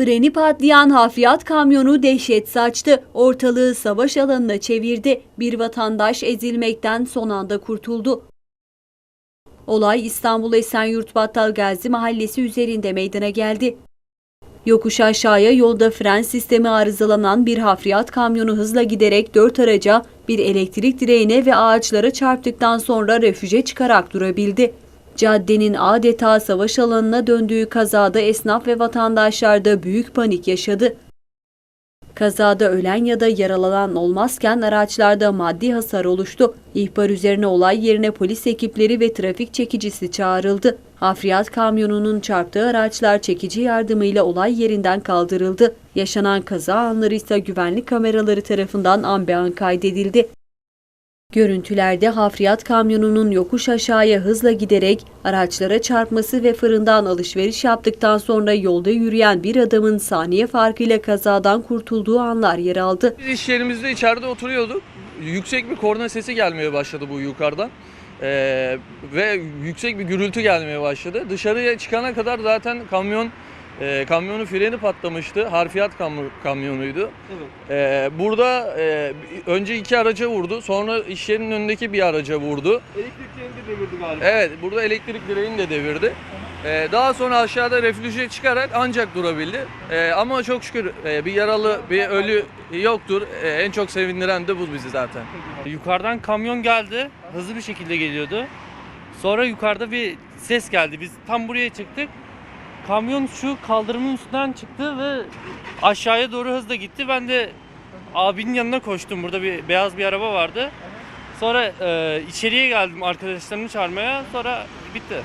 Freni patlayan hafriyat kamyonu dehşet saçtı. Ortalığı savaş alanına çevirdi. Bir vatandaş ezilmekten son anda kurtuldu. Olay İstanbul Esenyurt Battal Gazi mahallesi üzerinde meydana geldi. Yokuş aşağıya yolda fren sistemi arızalanan bir hafriyat kamyonu hızla giderek dört araca, bir elektrik direğine ve ağaçlara çarptıktan sonra refüje çıkarak durabildi. Caddenin adeta savaş alanına döndüğü kazada esnaf ve vatandaşlar da büyük panik yaşadı. Kazada ölen ya da yaralanan olmazken araçlarda maddi hasar oluştu. İhbar üzerine olay yerine polis ekipleri ve trafik çekicisi çağrıldı. Hafriyat kamyonunun çarptığı araçlar çekici yardımıyla olay yerinden kaldırıldı. Yaşanan kaza anları ise güvenlik kameraları tarafından an an kaydedildi. Görüntülerde hafriyat kamyonunun yokuş aşağıya hızla giderek araçlara çarpması ve fırından alışveriş yaptıktan sonra yolda yürüyen bir adamın saniye farkıyla kazadan kurtulduğu anlar yer aldı. Biz iş yerimizde içeride oturuyorduk. Yüksek bir korna sesi gelmeye başladı bu yukarıdan. Ee, ve yüksek bir gürültü gelmeye başladı. Dışarıya çıkana kadar zaten kamyon e, kamyonun freni patlamıştı. Harfiyat kam- kamyonuydu. Ee, burada e, önce iki araca vurdu. Sonra iş yerinin önündeki bir araca vurdu. Elektriklerini de devirdi galiba. Evet, burada elektrik direğini de devirdi. Ee, daha sonra aşağıda refüje çıkarak ancak durabildi. Ee, ama çok şükür e, bir yaralı, bir ölü yoktur. Ee, en çok sevindiren de bu bizi zaten. Yukarıdan kamyon geldi. Hızlı bir şekilde geliyordu. Sonra yukarıda bir ses geldi. Biz tam buraya çıktık. Kamyon şu kaldırımın üstünden çıktı ve aşağıya doğru hızla gitti. Ben de abinin yanına koştum. Burada bir beyaz bir araba vardı. Sonra e, içeriye geldim arkadaşlarımı çağırmaya. Sonra bitti.